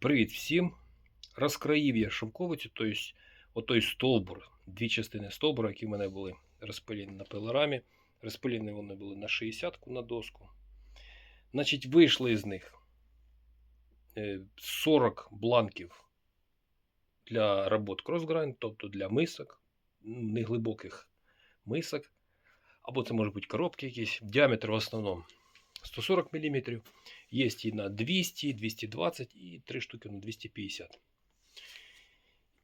Привіт всім! Розкраїв я шовковицю, тобто отой стовбур, дві частини стовбура, які в мене були розпилені на пилорамі. Розпилені вони були на 60-ку на доску. Значить, вийшло із них е, 40 бланків для робот кросграйн, тобто для мисок, неглибоких мисок. Або це можуть бути коробки якісь. Діаметр в основному 140 мм. Є і на 200, 220 і 3 штуки на 250.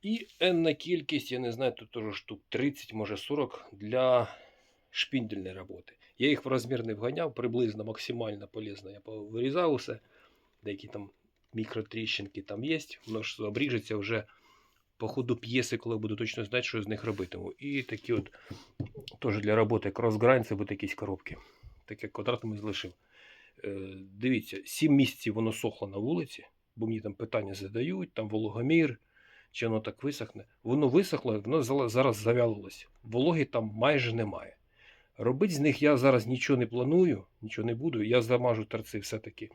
І енна кількість, я не знаю, тут теж штук 30, може 40 для шпіндельної роботи. Я їх в розмір не вганяв, приблизно максимально полезно. Я вирізав усе. Деякі там мікротріщинки там є. Воно ж обріжеться вже по ходу п'єси, коли буду точно знати, що з них робитиму. І такі от теж для роботи кросграйн, це будуть якісь коробки. Таке квадратами залишив. Е, Дивіться, 7 місяців воно сохло на вулиці, бо мені там питання задають, там вологомір, чи воно так висохне. Воно висохло, воно зараз завялилось. Вологи там майже немає. Робити з них я зараз нічого не планую, нічого не буду. Я замажу торці все-таки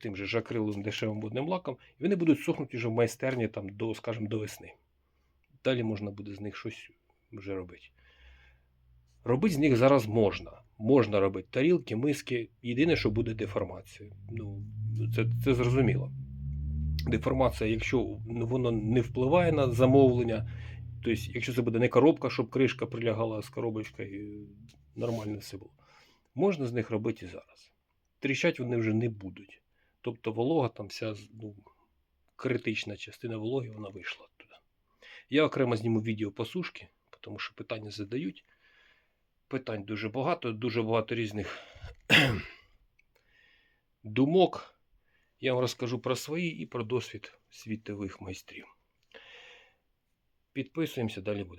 тим же жакриловим дешевим водним лаком, і вони будуть сохнути вже в майстерні там, до, скажімо, до весни. Далі можна буде з них щось вже робити. Робити з них зараз можна. Можна робити тарілки, миски. Єдине, що буде деформація. Ну, це, це зрозуміло. Деформація, якщо воно не впливає на замовлення, тобто, якщо це буде не коробка, щоб кришка прилягала з коробочкою, нормально все було. Можна з них робити і зараз. Тріщать вони вже не будуть. Тобто волога там вся ну, критична частина вологи вона вийшла туди. Я окремо зніму відео по сушки, тому що питання задають. Питань дуже багато, дуже багато різних думок. Я вам розкажу про свої і про досвід світових майстрів. Підписуємося, далі буде.